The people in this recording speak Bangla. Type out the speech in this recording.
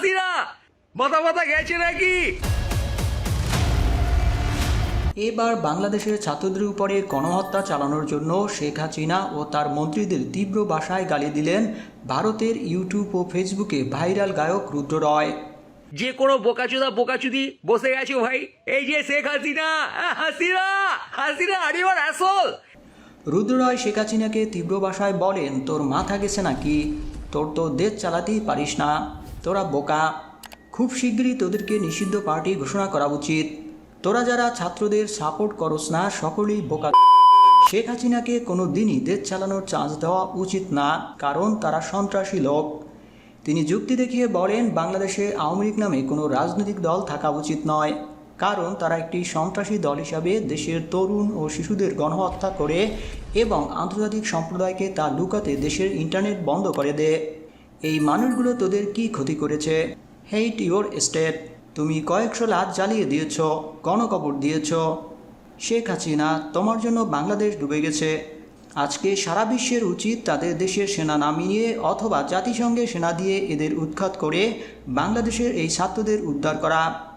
হাসিনা! মাথা মাথা গেছে নাকি? এবার বাংলাদেশের ছাত্রদের উপরে গণহত্যা চালানোর জন্য শেখ হাসিনা ও তার মন্ত্রীদের তীব্র ভাষায় গালি দিলেন ভারতের ইউটিউব ও ফেসবুকে ভাইরাল গায়ক রুদ্র রয়। যে কোনো বোকাচোদা বোকাচুদি বসে গেছে ভাই। এই যে শেখ হাসিনা হাসিনা হাসিনা আরিবার আসল রুদ্র রয় শেখ হাসিনাকে তীব্র ভাষায় বলেন তোর মাথা গেছে নাকি? তোর তো দেশ চালাতেই পারিস না। তোরা বোকা। খুব শীঘ্রই তোদেরকে নিষিদ্ধ পার্টি ঘোষণা করা উচিত। তোরা যারা ছাত্রদের সাপোর্ট করস না, সকলেই বোকা। শেখ হাসিনাকে কোনো দিনই দেশ চালানোর চান্স দেওয়া উচিত না, কারণ তারা সন্ত্রাসী লোক। তিনি যুক্তি দেখিয়ে বলেন, বাংলাদেশে আওয়ামী লীগ নামে কোনো রাজনৈতিক দল থাকা উচিত নয়, কারণ তারা একটি সন্ত্রাসী দল হিসাবে দেশের তরুণ ও শিশুদের গণহত্যা করে এবং আন্তর্জাতিক সম্প্রদায়কে তা লুকাতে দেশের ইন্টারনেট বন্ধ করে দেয়। এই মানুষগুলো তোদের কি ক্ষতি করেছে? হেইট ইউর স্টেট তুমি কয়েকশো লাখ জ্বালিয়ে দিয়েছ, গণকবর দিয়েছ। শেখ হাসিনা, তোমার জন্য বাংলাদেশ ডুবে গেছে। আজকে সারা বিশ্বের উচিত তাদের দেশের সেনা নামিয়ে অথবা জাতিসংঘে সেনা দিয়ে এদের উৎখাত করে বাংলাদেশের এই ছাত্রদের উদ্ধার করা।